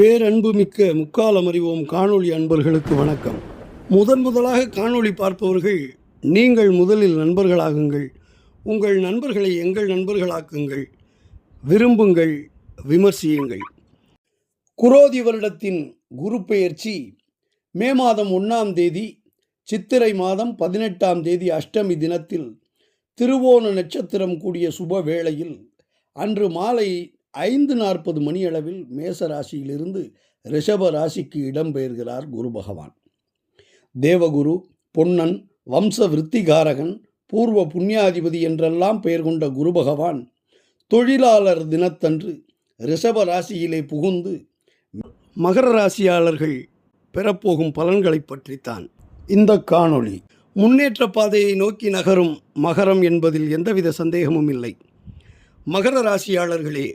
பேரன்புமிக்க முக்காலம் அறிவோம் காணொளி அன்பர்களுக்கு வணக்கம். முதன் முதலாக காணொளி பார்ப்பவர்கள் நீங்கள் முதலில் நண்பர்களாகுங்கள். உங்கள் நண்பர்களை எங்கள் நண்பர்களாக்குங்கள். விரும்புங்கள் விமர்சியுங்கள். குரோதி வருடத்தின் குரு பெயர்ச்சி மே மாதம் ஒன்றாம் தேதி சித்திரை மாதம் பதினெட்டாம் தேதி அஷ்டமி தினத்தில் திருவோண நட்சத்திரம் கூடிய சுப வேளையில் அன்று மாலை ஐந்து நாற்பது மணியளவில் மேச ராசியிலிருந்து ரிஷப ராசிக்கு இடம்பெயர்கிறார் குரு பகவான். தேவகுரு பொன்னன் வம்ச விருத்திகாரகன் பூர்வ புண்ணியாதிபதி என்றெல்லாம் பெயர் கொண்ட குரு பகவான் தொழிலாளர் தினத்தன்று ரிஷப ராசியிலே புகுந்து மகர ராசியாளர்கள் பெறப்போகும் பலன்களைப் பற்றித்தான். இந்த காணொளி முன்னேற்ற பாதையை நோக்கி நகரும் மகரம் என்பதில் எந்தவித சந்தேகமும் இல்லை. மகர ராசியாளர்களே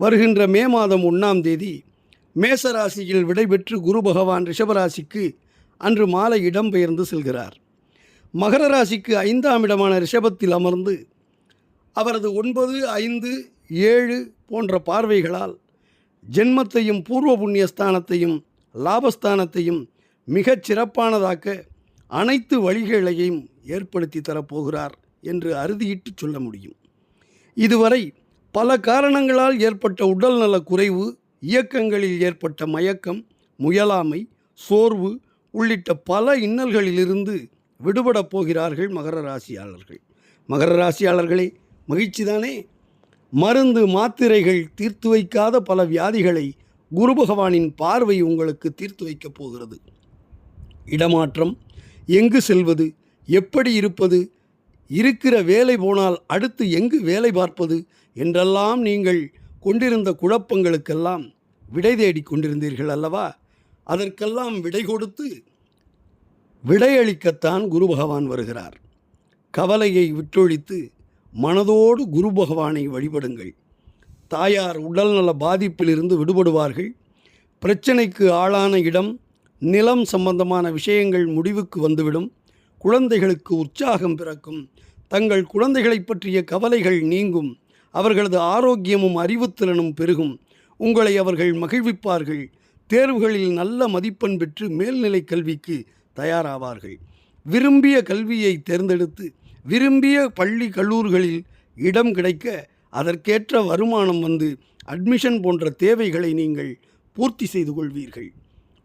வருகின்ற மே மாதம் ஒன்றாம் தேதி மேசராசியில் விடைபெற்று குரு பகவான் ரிஷபராசிக்கு அன்று மாலை இடம்பெயர்ந்து செல்கிறார். மகர ராசிக்கு ஐந்தாம் இடமான ரிஷபத்தில் அமர்ந்து அவரது ஒன்பது ஐந்து ஏழு போன்ற பார்வைகளால் ஜென்மத்தையும் பூர்வ புண்ணியஸ்தானத்தையும் லாபஸ்தானத்தையும் மிகச் சிறப்பானதாக்க அனைத்து வழிகளையும் ஏற்படுத்தி தரப்போகிறார் என்று அறுதியிட்டு சொல்ல முடியும். இதுவரை பல காரணங்களால் ஏற்பட்ட உடல்நலக் குறைவு இயக்கங்களில் ஏற்பட்ட மயக்கம் முயலாமை சோர்வு உள்ளிட்ட பல இன்னல்களிலிருந்து விடுபடப் போகிறார்கள் மகர ராசியாளர்கள். மகர ராசியாளர்களே மகிழ்ச்சிதானே? மருந்து மாத்திரைகள் தீர்த்து வைக்காத பல வியாதிகளை குரு பகவானின் பார்வை உங்களுக்கு தீர்த்து வைக்கப் போகிறது. இடமாற்றம் எங்கு செல்வது எப்படி இருப்பது இருக்கிற வேலை போனால் அடுத்து எங்கு வேலை பார்ப்பது? என்றெல்லாம் நீங்கள் கொண்டிருந்த குழப்பங்களுக்கெல்லாம் விடை தேடிக் கொண்டிருந்தீர்கள் அல்லவா? அதற்கெல்லாம் விடை கொடுத்து விடையளிக்கத்தான் குரு பகவான் வருகிறார். கவலையை விட்டொழித்து மனதோடு குரு பகவானை வழிபடுங்கள். தாயார் உடல்நல பாதிப்பிலிருந்து விடுபடுவார்கள். பிரச்சனைக்கு ஆளான இடம் நிலம் சம்பந்தமான விஷயங்கள் முடிவுக்கு வந்துவிடும். குழந்தைகளுக்கு உற்சாகம் பிறக்கும். தங்கள் குழந்தைகளைப் பற்றிய கவலைகள் நீங்கும். அவர்களது ஆரோக்கியமும் அறிவுத்திறனும் பெருகும். உங்களை அவர்கள் மகிழ்விப்பார்கள். தேர்வுகளில் நல்ல மதிப்பெண் பெற்று மேல்நிலை கல்விக்கு தயாராவார்கள். விரும்பிய கல்வியை தேர்ந்தெடுத்து விரும்பிய பள்ளி கல்லூரிகளில் இடம் கிடைக்க அதற்கேற்ற வருமானம் வந்து அட்மிஷன் போன்ற தேவைகளை நீங்கள் பூர்த்தி செய்து கொள்வீர்கள்.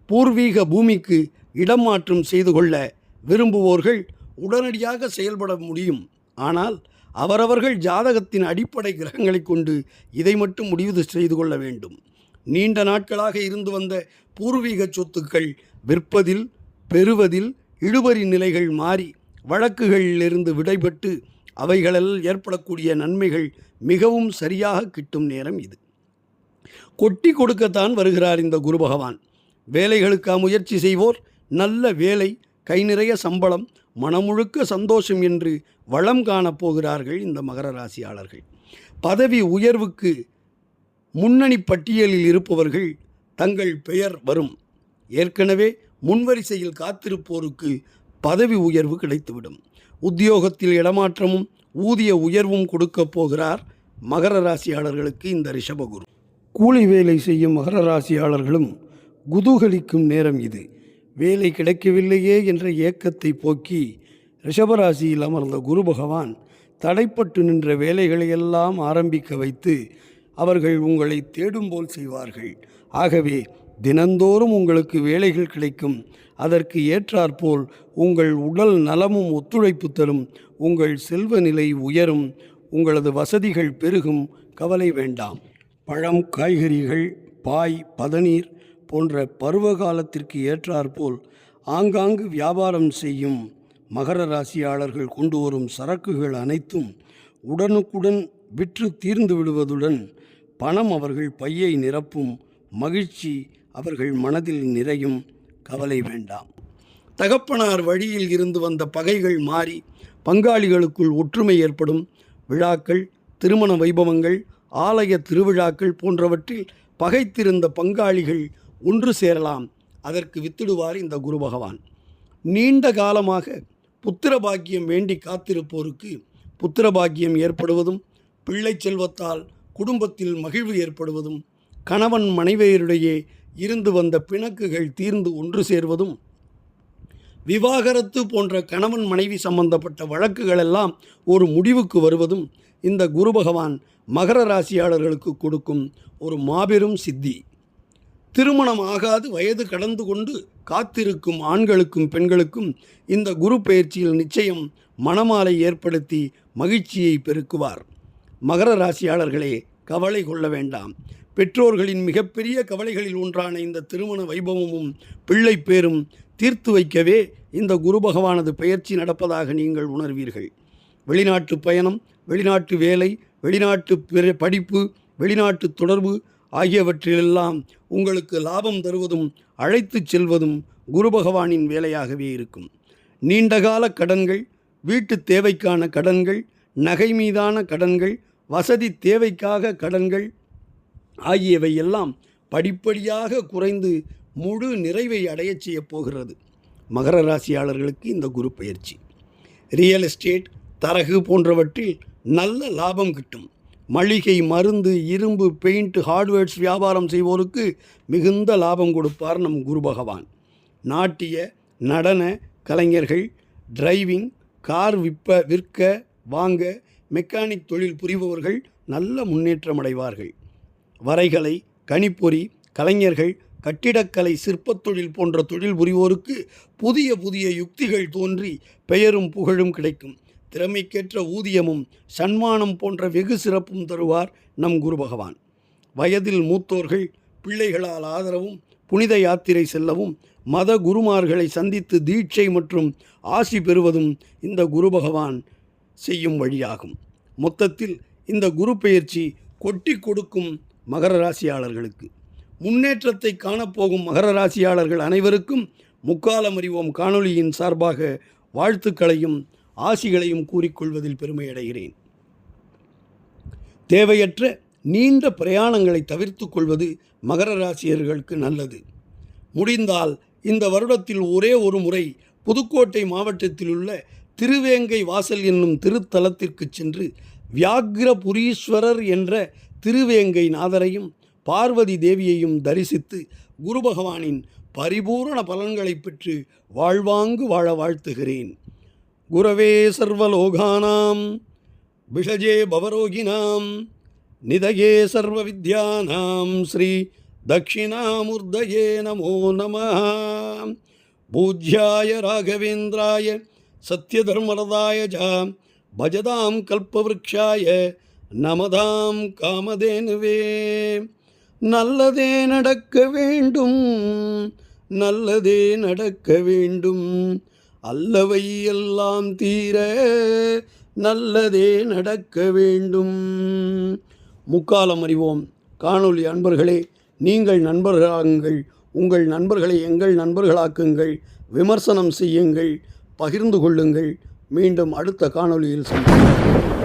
பூர்வீக பூமிக்கு இடம் மாற்றம் செய்து கொள்ள விரும்புவோர்கள் உடனடியாக செயல்பட முடியும். ஆனால் அவரவர்கள் ஜாதகத்தின் அடிப்படை கிரகங்களை கொண்டு இதை மட்டும் முடிவு செய்து கொள்ள வேண்டும். நீண்ட நாட்களாக இருந்து வந்த பூர்வீக சொத்துக்கள் விற்பதில் பெறுவதில் இழுபறி நிலைகள் மாறி வழக்குகளிலிருந்து விடைபட்டு அவைகளில் ஏற்படக்கூடிய நன்மைகள் மிகவும் சரியாக கிட்டும் நேரம் இது. கொட்டி கொடுக்கத்தான் வருகிறார் இந்த குரு பகவான். வேலைகளுக்கா முயற்சி செய்வோர் நல்ல வேலை கை நிறைய சம்பளம் மனமுழுக்க சந்தோஷம் என்று வளம் காணப் போகிறார்கள் இந்த மகர ராசியாளர்கள். பதவி உயர்வுக்கு முன்னணி பட்டியலில் இருப்பவர்கள் தங்கள் பெயர் வரும். ஏற்கனவே முன்வரிசையில் காத்திருப்போருக்கு பதவி உயர்வு கிடைத்துவிடும். உத்தியோகத்தில் இடமாற்றமும் ஊதிய உயர்வும் கொடுக்கப் போகிறார் மகர ராசியாளர்களுக்கு இந்த ரிஷபகுரு. கூலி வேலை செய்யும் மகர ராசியாளர்களும் குதூகலிக்கும் நேரம் இது. வேலை கிடைக்கவில்லையே என்ற ஏக்கத்தை போக்கி ரிஷபராசியில் அமர்ந்த குரு பகவான் தடைப்பட்டு நின்ற வேலைகளையெல்லாம் ஆரம்பிக்க வைத்து அவர்கள் உங்களை தேடும் போல் செய்வார்கள். ஆகவே தினந்தோறும் உங்களுக்கு வேலைகள் கிடைக்கும். அதற்கு ஏற்றாற்போல் உங்கள் உடல் நலமும் ஒத்துழைப்பு தரும். உங்கள் செல்வ நிலை உயரும். உங்களது வசதிகள் பெருகும். கவலை வேண்டாம். பழம் காய்கறிகள் பாய் பதநீர் போன்ற பருவ காலத்திற்கு ஏற்றாற்போல் ஆங்காங்கு வியாபாரம் செய்யும் மகர ராசியாளர்கள் கொண்டு வரும் சரக்குகள் அனைத்தும் உடனுக்குடன் விற்று தீர்ந்து விடுவதுடன் பணம் அவர்கள் பையை நிரப்பும் மகிழ்ச்சி அவர்கள் மனதில் நிறையும். கவலை வேண்டாம். தகப்பனார் வழியில் இருந்து வந்த பகைகள் மாறி பங்காளிகளுக்குள் ஒற்றுமை ஏற்படும். விழாக்கள் திருமண வைபவங்கள் ஆலய திருவிழாக்கள் போன்றவற்றில் பகைத்திருந்த பங்காளிகள் ஒன்று சேரலாம். அதற்கு வித்திடுவார் இந்த குரு பகவான். நீண்ட காலமாக புத்திர பாக்கியம் வேண்டி காத்திருப்போருக்கு புத்திர பாக்கியம் ஏற்படுவதும் பிள்ளை செல்வத்தால் குடும்பத்தில் மகிழ்வு ஏற்படுவதும் கணவன் மனைவியரிடையே இருந்து வந்த பிணக்குகள் தீர்ந்து ஒன்று சேர்வதும் விவாகரத்து போன்ற கணவன் மனைவி சம்பந்தப்பட்ட வழக்குகள் எல்லாம் ஒரு முடிவுக்கு வருவதும் இந்த குரு பகவான் மகர ராசியாளர்களுக்கு கொடுக்கும் ஒரு மாபெரும் சித்தி. திருமணம் ஆகாது வயது கடந்து கொண்டு காத்திருக்கும் ஆண்களுக்கும் பெண்களுக்கும் இந்த குரு பயிற்சியில் நிச்சயம் மணமாலை ஏற்படுத்தி மகிழ்ச்சியை பெருக்குவார். மகர ராசியாளர்களே கவலை கொள்ள வேண்டாம். பெற்றோர்களின் மிகப்பெரிய கவலைகளில் ஒன்றான இந்த திருமண வைபவமும் பிள்ளை பேரும் தீர்த்து வைக்கவே இந்த குரு பகவானது பயிற்சி நடப்பதாக நீங்கள் உணர்வீர்கள். வெளிநாட்டு பயணம் வெளிநாட்டு வேலை வெளிநாட்டு படிப்பு வெளிநாட்டு தொடர்பு ஆகியவற்றிலெல்லாம் உங்களுக்கு லாபம் தருவதும் அழைத்துச் செல்வதும் குரு பகவானின் வேலையாகவே இருக்கும். நீண்டகால கடன்கள் வீட்டு தேவைக்கான கடன்கள் நகை மீதான கடன்கள் வசதி தேவைக்காக கடன்கள் ஆகியவை எல்லாம் படிப்படியாக குறைந்து முழு நிறைவை அடையச் செய்யப் போகிறது. மகர ராசியாளர்களுக்கு இந்த குரு பயிற்சி. ரியல் எஸ்டேட் தரகு போன்றவற்றில் நல்ல லாபம் கிட்டும். மளிகை மருந்து இரும்பு பெயிண்ட் ஹார்ட்வேர்ட்ஸ் வியாபாரம் செய்வோருக்கு மிகுந்த லாபம் கொடுப்பார் நம் குரு பகவான். நாட்டிய நடன கலைஞர்கள் டிரைவிங் கார் விற்ப விற்க வாங்க மெக்கானிக் தொழில் புரிபவர்கள் நல்ல முன்னேற்றம் அடைவார்கள் வரைகலை கணிப்பொறி கலைஞர்கள் கட்டிடக்கலை சிற்பத் தொழில் போன்ற தொழில் புரிவோருக்கு புதிய புதிய யுக்திகள் தோன்றி பெயரும் புகழும் கிடைக்கும். திறமைக்கேற்ற ஊதியமும் சன்மானம் போன்ற வெகு சிறப்பும் தருவார் நம் குரு பகவான். வயதில் மூத்தோர்கள் பிள்ளைகளால் ஆதரவும் புனித யாத்திரை செல்லவும் மத குருமார்களை சந்தித்து தீட்சை மற்றும் ஆசி பெறுவதும் இந்த குரு பகவான் செய்யும் வழியாகும். மொத்தத்தில் இந்த குரு பெயர்ச்சி கொட்டி கொடுக்கும் மகர ராசியாளர்களுக்கு. முன்னேற்றத்தை காணப்போகும் மகர ராசியாளர்கள் அனைவருக்கும் முக்காலம் அறிவோம் காணொளியின் சார்பாக வாழ்த்துக்களையும் ஆசிகளையும் கூறிக்கொள்வதில் பெருமையடைகிறேன். தேவையற்ற நீண்ட பிரயாணங்களை தவிர்த்து கொள்வது மகர ராசியர்களுக்கு நல்லது. முடிந்தால் இந்த வருடத்தில் ஒரே ஒரு முறை புதுக்கோட்டை மாவட்டத்தில் உள்ள திருவேங்கை வாசல் என்னும் திருத்தலத்திற்கு சென்று வியாக்ரபுரீஸ்வரர் என்ற திருவேங்கை நாதரையும் பார்வதி தேவியையும் தரிசித்து குரு பகவானின் பரிபூரண பலன்களை பெற்று வாழ்வாங்கு வாழ வாழ்த்துகிறேன். குரவே சர்வலோகானாம். விஷஜே பவரோகிணாம் நிதயே சர்வ வித்யானாம் ஸ்ரீ தட்சிணாமூர்தயே நமோ நம பூஜ்யாய ராகவேந்திராய சத்யதர்மரதாய ஜ. பஜதாம் கல்பவ்ருக்ஷாய நமதாம் காமதேனுவே. நல்லதே நடக்க வேண்டும். நல்லதே நடக்க வேண்டும். அல்லவை எல்லாம் தீர நல்லதே நடக்க வேண்டும். முக்காலம் அறிவோம். காணொலி அன்பர்களே நீங்கள் நண்பர்களாகுங்கள். உங்கள் நண்பர்களை எங்கள் நண்பர்களாக்குங்கள். விமர்சனம் செய்யுங்கள். பகிர்ந்து கொள்ளுங்கள். மீண்டும் அடுத்த காணொலியில் சந்திப்போம்.